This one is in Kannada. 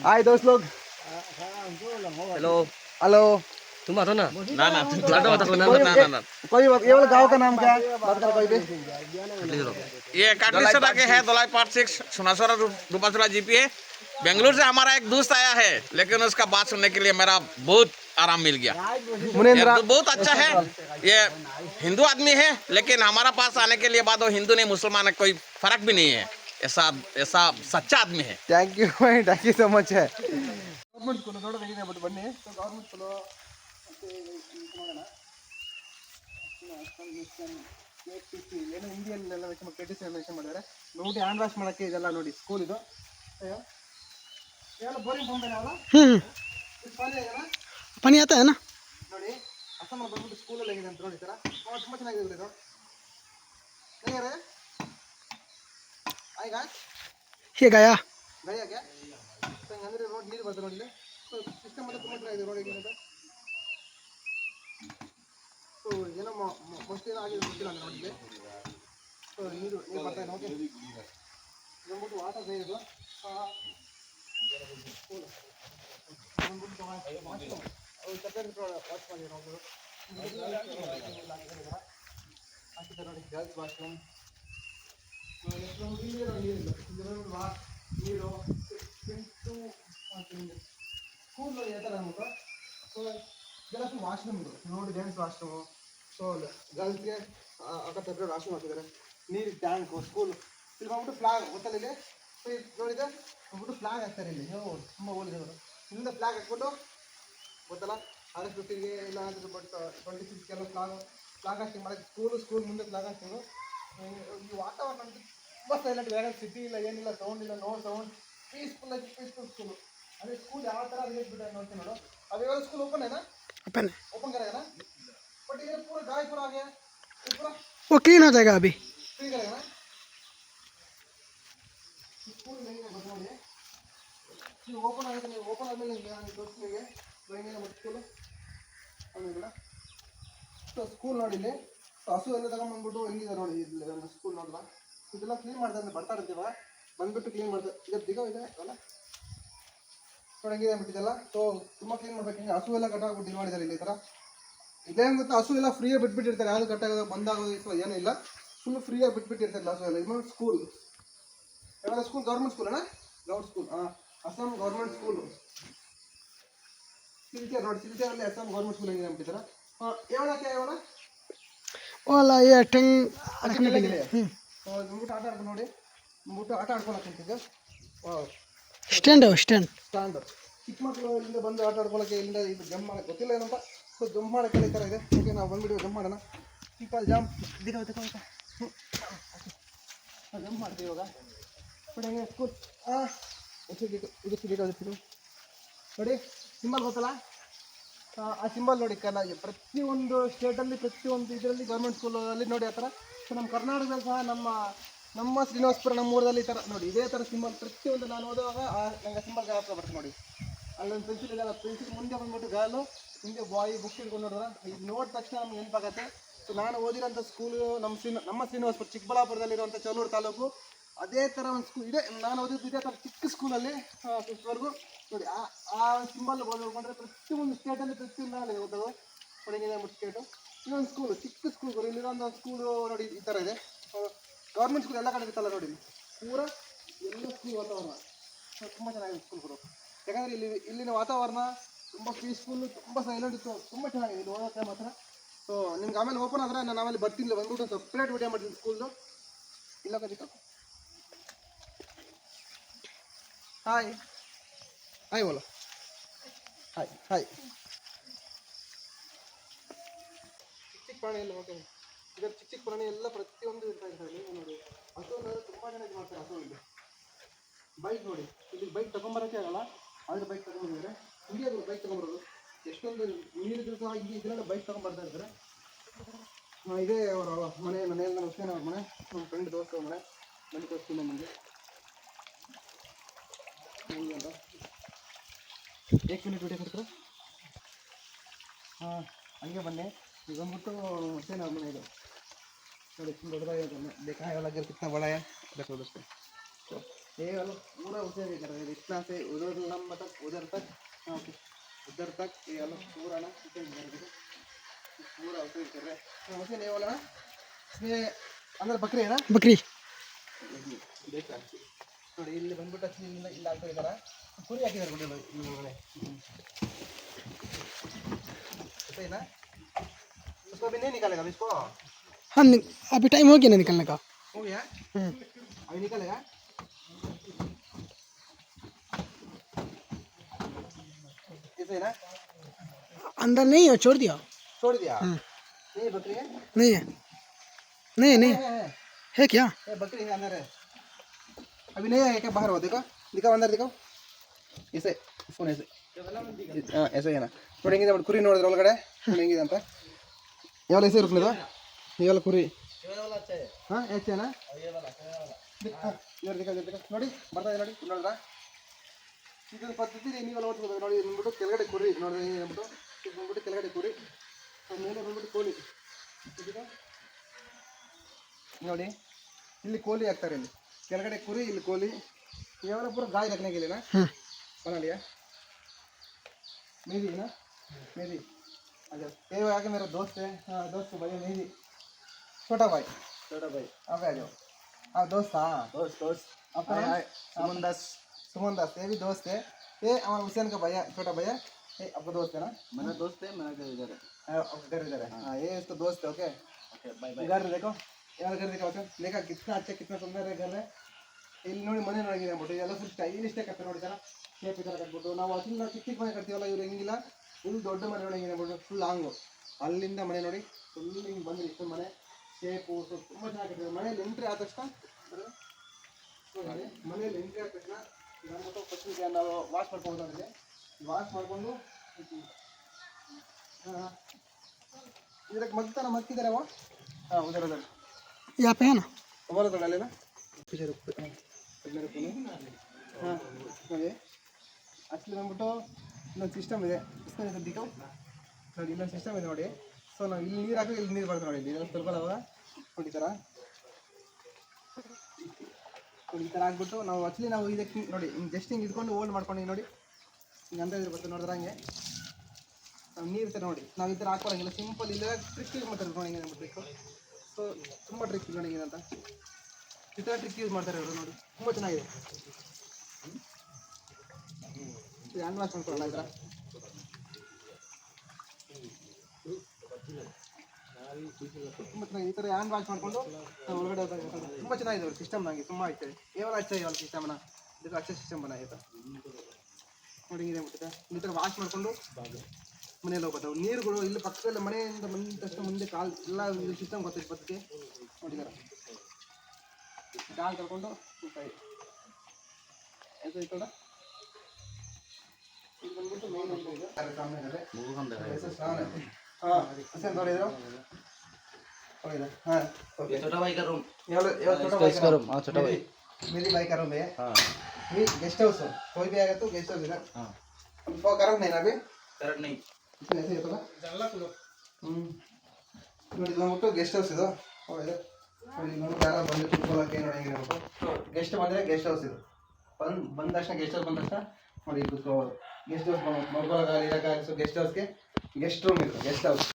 हाय दोस्त लोग। हेलो। हेलो। तुम आता ना? ना ना लाडो बता ना ना ना ना। कोई बात ये वाला गाँव का नाम क्या है? बात करो कोई भी। ये काटलीसरा के है दलाई पार्ट सिक्स सुनासरा रूपासरा जीपी है। बेंगलुरु से हमारा एक दोस्त आया है लेकिन उसका बात सुनने के लिए मेरा बहुत आराम मिल गया। मुनेन्द्रा तो बहुत अच्छा है। ये हिंदू आदमी है लेकिन हमारा पास आने के लिए बाद वो हिंदू नहीं मुसलमान कोई फ़र्क भी नहीं है। ऐसा ऐसा सच्चा आदमी है thank you thank you so much government school ದೊಡ್ಡದಾಗಿದೆ ಬಟ್ ಬನ್ನಿ ಸೊ ಗೌರ್ಮೆಂಟ್ ಸ್ಕೂಲು ಮತ್ತು ಏನೋ ಹಿಂದಿಯಲ್ಲೆಲ್ಲ mention K T C mention ಮಾಡಿದ್ದಾರೆ ನೋಡಿ ಹ್ಯಾಂಡ್ ವಾಶ್ ಮಾಡೋಕ್ಕೆ ಇದೆಲ್ಲ ನೋಡಿ ಸ್ಕೂಲ್ ಇದು ಅಯ್ಯೋ ಎಲ್ಲ ಬೋರಿಂಗ್ ಪಂಪ್ ಅಲ್ಲ हम्म ಇದು ಖಾಲಿ ಆಗ್ಯಾನ? पानी आता है ना ನೋಡಿ ಅಸಮ ಬಂದ್ಬಿಟ್ಟು ಸ್ಕೂಲಲ್ಲಿ ಹೇಗಿದೆ ಅಂತ ನೋಡಿ ಸರ ತುಂಬ ಚೆನ್ನಾಗಿದೆ ಇದು ಹೇಗೆ ಆಯ್ಗ ये गया ಗಡಿಯಾಗೆ ಸೊ ಹಿಂಗಂದ್ರೆ ರೋಡ್ ನೀರು ಬರ್ತದೆ ನೋಡಿ ಇಲ್ಲಿ ಸೊ ಸಿಸ್ಟಮ್ ಎಲ್ಲ ತುಂಬ ಚೆನ್ನಾಗಿದೆ ರೋಡ್ ಹೇಗಿದೆ ಸೊ ಏನೋ ಮೋಸ್ಟ್ ಏನೋ ಆಗಿದೆ ಗೊತ್ತಿಲ್ಲ ನನಗೆ ನೋಡಿದ್ದೆ ಸೊ ನೀರು ನೀರು ಬರ್ತಾ ಇದೆ ಓಕೆ ಬಂದ್ಬಿಟ್ಟು ವಾಟರ್ ಇದೆ ಇದು ಸ್ಕೂಲ್ ಬಂದ್ಬಿಟ್ಟು ವಾಶ್ರೂಮ್ ಅವ್ರು ಸಪ್ರೇಟ್ ವಾಶ್ ಮಾಡಿ ನಾವು ಹಾಕಿದ್ದಾರೆ ನೋಡಿ ಗರ್ಲ್ಸ್ ವಾಶ್ರೂಮ್ ನೀರು ಎಂಟು ಸ್ಕೂಲ್ ಯಾವ ಥರ ನಮಗೆ ಸೊ ಇದೆಲ್ಲ ಫುಲ್ ವಾಶ್ರೂಮ್ ಇದು ನೋಡಿ ಜೆಂಟ್ಸ್ ವಾಶ್ರೂಮು ಸೊ ಗರ್ಲ್ಸ್ಗೆ ಅಕ್ಕ ಸಪ್ರೇಟ್ ವಾಶ್ರೂಮ್ ಹಾಕಿದ್ದಾರೆ ನೀರು ಟ್ಯಾಂಕು ಸ್ಕೂಲ್ ಇಲ್ಲಿ ಬಂದ್ಬಿಟ್ಟು ಫ್ಲಾಗ್ ಗೊತ್ತಲ್ಲ ಇಲ್ಲಿ ಸೊ ಇದು ನೋಡಿದೆ ಬಂದ್ಬಿಟ್ಟು ಫ್ಲಾಗ್ ಹಾಕ್ತಾರೆ ಇಲ್ಲಿ ನೀವು ತುಂಬ ಹೋಲಿದೆ ಅವರು ಇಲ್ಲಿಂದ ಫ್ಲಾಗ್ ಹಾಕ್ಬಿಟ್ಟು ಗೊತ್ತಲ್ಲ ಆರ್ ಎಸ್ ಫಿಫ್ಟಿಗೆ ಇಲ್ಲ ಅಂದ್ರೆ ಬಟ್ ಟ್ವೆಂಟಿ ಕೆಲವು ಫ್ಲಾಗ್ ಫ್ಲಾಗ್ ಹಾಸ್ಟಿಂಗ್ ಮಾಡೋಕ್ಕೆ ಸ್ಕೂಲು ಸ್ಕೂಲ್ ಮುಂದೆ ಫ್ಲಾಗ್ ಹಾಸ್ಟಿಂಗು ಈ ವಾತಾವರಣ ಅಂತೂ ತುಂಬ ಸೈಲೆಂಟ್ ಬೇರೆ ಸಿಟಿ ಇಲ್ಲ ಏನಿಲ್ಲ ಸೌಂಡ್ ಇಲ್ಲ ನೋ ಸೌಂಡ್ ಪೀಸ್ಫುಲ್ ಆಗಿ ಪೀಸ್ಫುಲ್ ಸ್ಕೂಲು ಅದೇ ಸ್ಕೂಲ್ ಯಾವ ಥರ ಬಿಟ್ಟೆ ನೋಡ್ತೀನಿ ನೋಡು ಅವೆಲ್ಲ ಸ್ಕೂಲ್ ಓಪನ್ ಏನಾ अपन ओपन करेगा ना बट ये पूरा गाय पूरा आ गया ये पूरा वो क्लीन हो जाएगा अभी फ्री करेगा ना स्कूल नहीं है बताओ ನೀವು ಓಪನ್ ಆಗಿದೆ ನೀವು ಓಪನ್ ಆದಮೇಲೆ ನಿಮಗೆ ತೋರಿಸ್ತೀನಿ ಹೆಂಗೆ ಮತ್ತು ಸ್ಕೂಲು ಆಮೇಲೆ ಸೊ ಸ್ಕೂಲ್ ನೋಡಿ ಇಲ್ಲಿ ಸೊ ಹಸು ಎಲ್ಲ ತಗೊಂಡ್ಬಂದ್ಬಿಟ್ಟು ಹೆಂಗಿದೆ ನೋಡಿ ಇಲ್ಲಿ ಸ್ಕೂಲ್ ನೋಡಿಲ್ಲ ಇದೆಲ್ಲ ಕ್ಲೀನ್ ಮಾಡ್ತಾರೆ ಬರ್ತಾ ಇರ್ತೀವ ಬಂದ್ಬಿಟ್ಟು ಕ್ಲೀನ್ ಮಾಡ್ತಾರೆ ಈಗ ದಿಗ ಇದೆ, ಅಲ್ಲ? ನೋಡಿ ಹೆಂಗಿದೆ ಬಿಟ್ಟಿದೆಲ್ಲ ಸೊ ತುಂಬ ಕ್ಲೀನ್ ಮಾಡ್ಬೇಕು. ಹಿಂಗೆ ಹಸು ಎಲ್ಲ ಕಟ್ಟಾಗ್ಬಿಟ್ಟು ಇದು ಮಾಡಿದ್ದಾರೆ ಇಲ್ಲಿ ಈ ಥರ ಇದೇನು ಗೊತ್ತಾ, ಹಸು ಎಲ್ಲ ಫ್ರೀಯಾಗಿ ಬಿಟ್ಬಿಟ್ಟಿರ್ತಾರೆ. ಯಾವುದು ಕಟ್ಟಾಗೋದು ಬಂದಾಗೋದು ಸೊ ಏನೂ ಇಲ್ಲ. ಫುಲ್ ಫ್ರೀಯಾಗಿ ಬಿಟ್ಬಿಟ್ಟಿರ್ತಾರೆ ಹಸು ಎಲ್ಲ. ಇನ್ನೊಂದು ಸ್ಕೂಲ್ ಯಾವಾಗ ಸ್ಕೂಲ್ ಗೌರ್ಮೆಂಟ್ ಸ್ಕೂಲ್ ಅಣ್ಣ? ಗೌರ್ಮೆಂಟ್ ಸ್ಕೂಲ್ ಹಾಂ ಅಸ್ಸಾಂ ಗೌರ್ಮೆಂಟ್ ಸ್ಕೂಲು ಸಿಲ್ಚರ್ ನೋಡಿ ಸಿಲ್ಚರಲ್ಲಿ ಅಸ್ಸಾಂ ಗೌರ್ಮೆಂಟ್ ಸ್ಕೂಲ್ ಹೆಂಗಿದೆ ಅಂಬಿಟ್ಟಿದ್ದಾರೆ ಹಾಂ ಯಾವಣಕ್ಕೆ ಯಾವಣ ಅಲ್ಲ ಟೆಂಗ್. ಹ್ಞೂ ಮುಗಿಬಿಟ್ಟು ಆಟ ಆಡ್ಕೊಂಡು ನೋಡಿ. ಮುಗಿಬಿಟ್ಟು ಆಟ ಆಡ್ಕೊಳಕ್ಕೆ ಸ್ಟ್ಯಾಂಡ್ ಸ್ಟ್ಯಾಂಡ್. ಸ್ಟ್ಯಾಂಡ್. ಚಿಕ್ಕ ಮಕ್ಕಳು ಇಲ್ಲಿಂದ ಬಂದು ಆಟ ಆಡ್ಕೊಳ್ಳೋಕ್ಕೆ ಇಲ್ಲಿಂದ ಇದು ಜಂಪ್ ಮಾಡೋಕೆ ಗೊತ್ತಿಲ್ಲ ಏನಪ್ಪ ಸೊ ಜಂಪ್ ಮಾಡೋಕ್ಕೆ ಈ ಥರ ಇದೆ. ಓಕೆ ನಾವು ಬಂದುಬಿಟ್ಟು ಜಂಪ್ ಮಾಡೋಣ. ಪೀಪಲ್ ಜಂಪ್ ದಿನ ಜಂಪ್ ಮಾಡ್ತೀವಿ ಇವಾಗ. ನೋಡಿ ಹೆಂಗೆ ಸ್ಕೂಲ್ ಹಾಂ ಇದು ಸಿಗೋ ನೋಡಿ ನಿಮ್ಮಲ್ಲಿ ಗೊತ್ತಲ್ಲ? ಆ, ಸಿಂಬಲ್ ನೋಡಿ ಕಲ ಪ್ರತಿಯೊಂದು ಸ್ಟೇಟಲ್ಲಿ ಪ್ರತಿಯೊಂದು ಇದರಲ್ಲಿ ಗೌರ್ಮೆಂಟ್ ಸ್ಕೂಲಲ್ಲಿ ನೋಡಿ ಆ ಥರ. ಸೊ ನಮ್ಮ ಕರ್ನಾಟಕದಲ್ಲಿ ಸಹ ನಮ್ಮ ನಮ್ಮ ಶ್ರೀನಿವಾಸಪುರ ನಮ್ಮ ಊರಲ್ಲಿ ಥರ ನೋಡಿ ಇದೇ ಥರ ಸಿಂಬಲ್ ಪ್ರತಿಯೊಂದು ನಾನು ಓದುವಾಗ ಆ ನನಗೆ ಸಿಂಬಲ್ ಗಾಯ ಬರ್ತದೆ ನೋಡಿ. ಅಲ್ಲೊಂದು ಪೆನ್ಸಿಲ್ ಇದೆ ಪೆನ್ಸಿಲ್ ಮುಂದೆ ಬಂದ್ಬಿಟ್ಟು ಗಾಲು ಹಿಂದೆ ಬಾಯಿ ಬುಕ್ ಇಟ್ಕೊಂಡು ನೋಡಿದ್ರೆ ಇದು ನೋಡಿದ ತಕ್ಷಣ ನಮ್ಗೆ ನೆನಪಾಗತ್ತೆ. ಸೊ ನಾನು ಓದಿರೋಂಥ ಸ್ಕೂಲು ನಮ್ಮ ಸಿನ್ ನಮ್ಮ ಶ್ರೀನಿವಾಸಪುರ ಚಿಕ್ಕಬಳ್ಳಾಪುರದಲ್ಲಿರುವಂಥ ಚಲೂರು ತಾಲೂಕು ಅದೇ ಥರ ಒಂದು ಸ್ಕೂಲ್ ಇದೆ. ನಾನು ಓದಿದ್ದು ಇದೇ ಥರ ಚಿಕ್ಕ ಸ್ಕೂಲಲ್ಲಿ ಫಿಫ್ತ್ವರೆಗೂ ನೋಡಿ, ಆ ಆ ಸಿಂಬಲ್ ಓದ್ಕೊಂಡ್ರೆ ಪ್ರತಿಯೊಂದು ಸ್ಟೇಟಲ್ಲಿ ಪ್ರತಿಯೊಂದು ಅಲ್ಲಿ ಓದೋದು. ಕೊಡಗಿನ ಸ್ಟೇಟು ಇನ್ನೊಂದು ಸ್ಕೂಲು ಚಿಕ್ಕ ಸ್ಕೂಲ್ ಇಲ್ಲಿರೋ ಒಂದು ಸ್ಕೂಲು ನೋಡಿ ಈ ಥರ ಇದೆ. ಗೌರ್ಮೆಂಟ್ ಸ್ಕೂಲ್ ಎಲ್ಲ ಕಡೆ ಇರುತ್ತಲ್ಲ ನೋಡಿ. ಇಲ್ಲಿ. ಪೂರ ಎಲ್ಲ ಸ್ಕೂಲ್ ವಾತಾವರಣ. ತುಂಬ ಚೆನ್ನಾಗಿದೆ ಸ್ಕೂಲ್ ಗುರು. ಯಾಕಂದರೆ ಇಲ್ಲಿ, ಇಲ್ಲಿನ ವಾತಾವರಣ ತುಂಬ ಪೀಸ್ಫುಲ್ ತುಂಬ ಸೈಲೆಂಟ್ ಇತ್ತು. ತುಂಬ ಚೆನ್ನಾಗಿದೆ. ಇಲ್ಲಿ ಓದೋಕ್ಕೆ ಮಾತ್ರ. ಸೊ ನಿಮ್ಗೆ ಆಮೇಲೆ ಓಪನ್ ಆದರೆ ನಾನು ಆಮೇಲೆ ಬರ್ತೀನಿ. ಇಲ್ಲಿ ಬಂದ್ಬಿಟ್ಟು ಸಪ್ರೇಟ್ ವಿಡಿಯೋ ಮಾಡ್ತೀನಿ ಸ್ಕೂಲ್ದು ಇಲ್ಲ ಕದಿಕ ಹಾಯ್ ಹಾಯ್ ಬೋಲ ಹಾಯ್ ಹಾಯ್ ಚಿಕ್ಕ ಪ್ರಾಣಿ ಎಲ್ಲ ಓಕೆ ಇದರ ಚಿಕ್ಕ ಚಿಕ್ಕ ಪ್ರಾಣಿ ಎಲ್ಲ ಪ್ರತಿಯೊಂದು ಇರ್ತಾ ಇರ್ತಾರೆ ನೀವು ನೋಡಿ. ಹಸು ಅಂದರೆ ತುಂಬ ಜನ ಮಾಡ್ತಾರೆ ಹಸು ಇಲ್ಲಿ ಬೈಕ್ ನೋಡಿ. ಇಲ್ಲಿ ಬೈಕ್ ತಗೊಂಬರೋಕ್ಕೆ ಆಗಲ್ಲ. ಆದರೆ ಬೈಕ್ ತಗೊಂಡಿದ್ದಾರೆ. ಹಿಂಗೆ ಅದು ಬೈಕ್ ತಗೊಂಬರೋದು. ಎಷ್ಟೊಂದು ನೀರಿದ್ರು ಸಹ ಇಲ್ಲಿ ಇದನ್ನೆಲ್ಲ ಬೈಕ್ ತಗೊಂಬರ್ತಾ ಇರ್ತಾರೆ. ಇದೇ ಅವರ ಮನೆ, ಮನೆಯಲ್ಲಿ ನಮ್ಮ ಅವ್ರ ಮನೆ. ನಮ್ಮ ಫ್ರೆಂಡ್ ದೋಸ್ತ ಮನೆ. ಮನೆ ತೋರಿಸ್ತೀನಿ ನಮಗೆ. ಏಕ್ ಮಿನಿಟ್ ವಿಡಿಯೋ ಕೊಡ್ತೀರಾ? ಹಾಂ ಹಂಗೆ ಬನ್ನಿ. ಈಗ ಬಂದ್ಬಿಟ್ಟು ಮತ್ತೆ ನಾವು ಮನೆ ಇದು ನೋಡಿ ತುಂಬ ದೊಡ್ಡದಾಗಿ ಬೇಕಾಗಿಲ್ಲ ಕಿತ್ತ ಒಳಗೆ ಸೊ ಹೇಗಲ್ಲ ಪೂರ ಉದ್ಯೋಗ ಇಷ್ಟೇ ಉದರ್ ನಮ್ಮ ತಕ್ಕ ಉದರ್ ತಕ್ ಓಕೆ. ಉದರ್ ತಕ್ ಈಗೆಲ್ಲ ಪೂರಣ ಪೂರ ಉಪಯೋಗಿಸ್ತಾರೆ ಹೊಸೇನು ಹೇವಲ್ಲ ಅಂದ್ರೆ ಬಕ್ರಿ ಏನಾ? ಬಕ್ರಿ. ಬೇಕಾಗ್ತದೆ भी कर रहे हैं पूरा उसे भी कर रहे हैं हाँ उसे नहीं वाला ना इसमें अंदर बकरी है ना बकरी ಬೇಕ ನೋಡಿ ಇಲ್ಲಿ ಬಂದ್ಬಿಟ್ಟು ಅಚ್ಚಿ ಇಲ್ಲಿಂದ ಇಲ್ಲಿ ಆಗ್ತಾ ಇದಾರ ಕುರಿ ಹಾಕಿದಾರೆ ನೋಡಿ ಇಲ್ಲಿ ಇಲ್ಲಿ ಒಳಗಡೆ ಸರಿನಾ उसको अभी नहीं निकालेगा अभी इसको हाँ नि- अभी टाइम हो गया ना निकलने का हो गया हम्म। अभी निकलेगा ऐसे है ना अंदर नहीं है छोड़ दिया छोड़ दिया हम्म। नहीं बकरी है नहीं है नहीं नहीं है, है, है क्या है बकरी है अंदर है अभी नहीं आएगा क्या बाहर हो देखो दिखाओ अंदर दिखाओ ऐसे ಫೋನ್ ऐसे ಹಾಂ ಎಸೆ ಏನ ನೋಡಿ ಹೆಂಗಿದೆ ನೋಡಿ ಕುರಿ ನೋಡಿದ್ರೆ ಒಳಗಡೆ ನೋಡಿ ಹೆಂಗಿದೆ ಅಂತ ಯಾವಲ್ಲ ಹೆಸರು ಇರುತ್ತದ ಇವೆಲ್ಲ ಕುರಿ ಹಾಂ ಹೆಚ್ಚೇನಾ ನೋಡಿ ಬರ್ತಾ ಇದೆ ನೋಡಿ ನೋಡಿದ್ರ ಇದೊಂದು ಪದ್ಧತಿ ನೀವೆಲ್ಲ ಓದ್ಬೋದು ನೋಡಿ ಇದು ಬಂದ್ಬಿಟ್ಟು ಕೆಳಗಡೆ ಕುರಿ ನೋಡಿ ಬಂದ್ಬಿಟ್ಟು ಇದು ಬಂದ್ಬಿಟ್ಟು ಕೆಳಗಡೆ ಕುರಿ ಅದ್ರ ಮೇಲೆ ಬಂದ್ಬಿಟ್ಟು ಕೋಳಿ ಇದೀಗ ನೋಡಿ ಇಲ್ಲಿ ಕೋಳಿ ಹಾಕ್ತಾರೆ ಇಲ್ಲಿ ಕೆಳಗಡೆ ಕುರಿ ಇಲ್ಲಿ ಕೋಲಿ ಇವೆಲ್ಲ ಪೂರ ಗಾಯ ರಕ್ನಾಗಿಲ್ಲ ಬರಲಿಯಾ मेहंदी ना मेहंदी अच्छा ये आगे मेरा दोस्त है हाँ दोस्त भाई मेहंदी छोटा भाई छोटा भाई आप आ जाओ आप दोस्त हाँ दोस्त दोस्त आपका नाम सुमन दास सुमन दास ये भी दोस्त है ये हमारा हुसैन का भैया छोटा भैया ये आपका दोस्त है ना मेरा दोस्त है मेरा घर इधर है आपका घर इधर देखो यार घर देखो लेखा कितना अच्छा कितना सुंदर है घर है ಇಲ್ಲಿ ನೋಡಿ ಮನೆ ನೋಡಿ ಅಂದ್ಬಿಟ್ಟು ಎಲ್ಲ ಫುಲ್ ಸ್ಟೈಲಿಷ್ಟೇ ನೋಡಿ ನೋಡಿದಾರ ಶೇಪ್ ಇದೆಲ್ಲ ಕಟ್ಬಿಟ್ಟು ನಾವು ಅದನ್ನ ಚಿಕ್ಕ ಚಿಕ್ಕ ಮನೆ ಕಟ್ತೀವಲ್ಲ ಇವ್ರು ಹೆಂಗಿಲ್ಲ? ಫುಲ್ ದೊಡ್ಡ ಮನೆ ನೋಡಿ ಅಂದ್ಬಿಟ್ಟು ಫುಲ್ ಲಾಂಗು ಅಲ್ಲಿಂದ ಮನೆ ನೋಡಿ ಫುಲ್ ಹಿಂಗೆ ಬಂದಿಲ್ಲ ಇಷ್ಟೊಂದು ಮನೆ. ಶೇಪು ತುಂಬ ಚೆನ್ನಾಗಿ ಕಟ್ಟಿದ್ದಾರೆ. ಮನೇಲಿ ಎಂಟ್ರಿ ಆದ ತಕ್ಷಣ ಮನೇಲಿ ಎಂಟ್ರಿ ಆದ ತಕ್ಷಣ ನಾನು ಫಸ್ಟ್ ನಾವು ವಾಶ್ ಮಾಡ್ಕೊಂಡಾಗಿದೆ ವಾಶ್ ಮಾಡಿಕೊಂಡು ಹಾಂ ಇದಕ್ಕೆ ಮಗ್ತಾನ ಮತ್ತಿದ್ದಾರೆ ಅವ ಹಾಂ ಉದರ ಯಾಪೇನ ಯಾಪ ಏನು ಬರೋದಲ್ಲ ಅಲ್ಲೇನಾ ಹಾಂ ನೋಡಿ ಆ್ಯಕ್ಚುಲಿ ಬಂದ್ಬಿಟ್ಟು ಇನ್ನೊಂದು ಸಿಸ್ಟಮ್ ಇದೆ ಸದ್ಯಕ್ಕೆ ನೋಡಿ ಇನ್ನೊಂದು ಸಿಸ್ಟಮ್ ಇದೆ ನೋಡಿ ಸೊ ನಾವು ಇಲ್ಲಿ ನೀರು ಹಾಕಿ ಇಲ್ಲಿ ನೀರು ಬರ್ತದೆ ನೋಡಿ ಇಲ್ಲಿ ಸ್ವಲ್ಪ ನೋಡಿ ಈ ಥರ ಹಾಕ್ಬಿಟ್ಟು ನಾವು ಆ್ಯಕ್ಚುಲಿ ನಾವು ಇದಕ್ಕೆ ನೋಡಿ ಜಸ್ಟ್ ಹಿಂಗೆ ಇಟ್ಕೊಂಡು ಹೋಲ್ಡ್ ಮಾಡ್ಕೊಂಡು ನೋಡಿ ಹಿಂಗೆ ಅಂತ ಇದ್ರೆ ಬರ್ತದೆ ನೋಡಿದ್ರೆ ಹಂಗೆ ನಾವು ನೀರು ಇರ್ತಾರೆ ನೋಡಿ ನಾವು ಈ ಥರ ಹಾಕೋರಂಗಿಲ್ಲ ಸಿಂಪಲ್ ಇಲ್ಲ ಟ್ರಿಕ್ ಯೂಸ್ ಮಾಡ್ತಾರೆ ನೋಡಿ ಹಿಂಗೆ ನಮ್ಮ ಸೊ ತುಂಬ ಟ್ರಿಕ್ ನೋಡಿ ಅಂತ ಈ ಟ್ರಿಕ್ ಯೂಸ್ ಮಾಡ್ತಾರೆ ಅವರು ನೋಡಿ. ತುಂಬ ಚೆನ್ನಾಗಿದೆ. ಹ್ಯಾಂಡ್ ವಾಶ್ ಮಾಡ್ಕೊಳ್ಳಲ್ಲ ಥರ ತುಂಬ ಚೆನ್ನಾಗಿ ಈ ಥರ ಹ್ಯಾಂಡ್ ವಾಶ್ ಮಾಡಿಕೊಂಡು ನಾವು ಒಳಗಡೆ ತುಂಬ ಚೆನ್ನಾಗಿದೆ ಅವ್ರ ಸಿಸ್ಟಮ್ ನನಗೆ ತುಂಬ ಆಯ್ತು ಕೇವಲ ಅಚ್ಚ ಇವಾಗ ಸಿಸ್ಟಮ್ನ ಇದಕ್ಕೆ ಅಚ್ಚ ಸಿಸ್ಟಮ್ ಆಯ್ತಾ ನೋಡಿ ಇದೆ ಬಿಟ್ಟಿದೆ ಈ ಥರ ವಾಶ್ ಮಾಡಿಕೊಂಡು ಮನೆಯಲ್ಲಿ ಹೋಗ್ಬೋದು. ನೀರುಗಳು ಇಲ್ಲಿ ಪಕ್ಕದಲ್ಲಿ ಮನೆಯಿಂದ ಬಂದ ತಕ್ಷಣ ಮುಂದೆ ಕಾಲು ಎಲ್ಲ ಸಿಸ್ಟಮ್ ಗೊತ್ತಿದೆ ಬದುಕಿ ನೋಡಿದಾರೆ? ಕಾಲು ಕರ್ಕೊಂಡು ಕೈ ಆಯ್ತು ಆಯ್ತಲ್ಲ ಇದು ಬಂದ್ಬಿಟ್ಟು ಮೇನ್ ಅಂತ ಇದೆ ಕಾರ್ಯಕ್ರಮ ಇದೆ ಹೆಸರು ಸ್ನಾನ ಹಾಂ ಹಸನ್ ನೋಡಿದ್ರು ನೋಡಿದ ಹಾಂ ಓಕೆ छोटा भाई का रूम ಯಾವ ಯಾವ छोटा भाई का रूम हाँ छोटा भाई मेरी भाई का रूम है ये गेस्ट हाउस है कोई भी आएगा तो गेस्ट हाउस है हाँ हमको करंट नहीं ना अभी करंट नहीं इसमें ऐसे होता ಹ್ಞೂ ನೋಡಿ ಇದು ಬಂದ್ಬಿಟ್ಟು ಗೆಸ್ಟ್ ಹೌಸ್ ಇದು ಹೌದು ನೋಡಿ ನೋಡಿ ಯಾರೋ ಬಂದು ಕುತ್ಕೊಳ್ಳೋಕೆ ನೋಡಿ ಹೆಂಗೆ ನೋಡ್ಬಿಟ್ಟು ಗೆಸ್ಟ್ ಬಂದರೆ ಗೆಸ್ಟ್ ಹೌಸ್ ಇದು. ಬಂದು, ಬಂದ ತಕ್ಷಣ ಗೆಸ್ಟ್ ಹೌಸ್ ಬಂದ ತಕ್ಷಣ ನೋಡಿ ಕುತ್ಕೋಬೋದು. ಗೆಸ್ಟ್ ಹೌಸ್ ಮಲ್ಕೊಳ್ಳೋಕ್ಕಾಗಲಿ ಇರೋಕ್ಕಾಗಲಿ ಸೊ ಗೆಸ್ಟ್ ಹೌಸ್ಗೆ ಗೆಸ್ಟ್ ರೂಮ್ ಇದು ಗೆಸ್ಟ್ ಹೌಸ್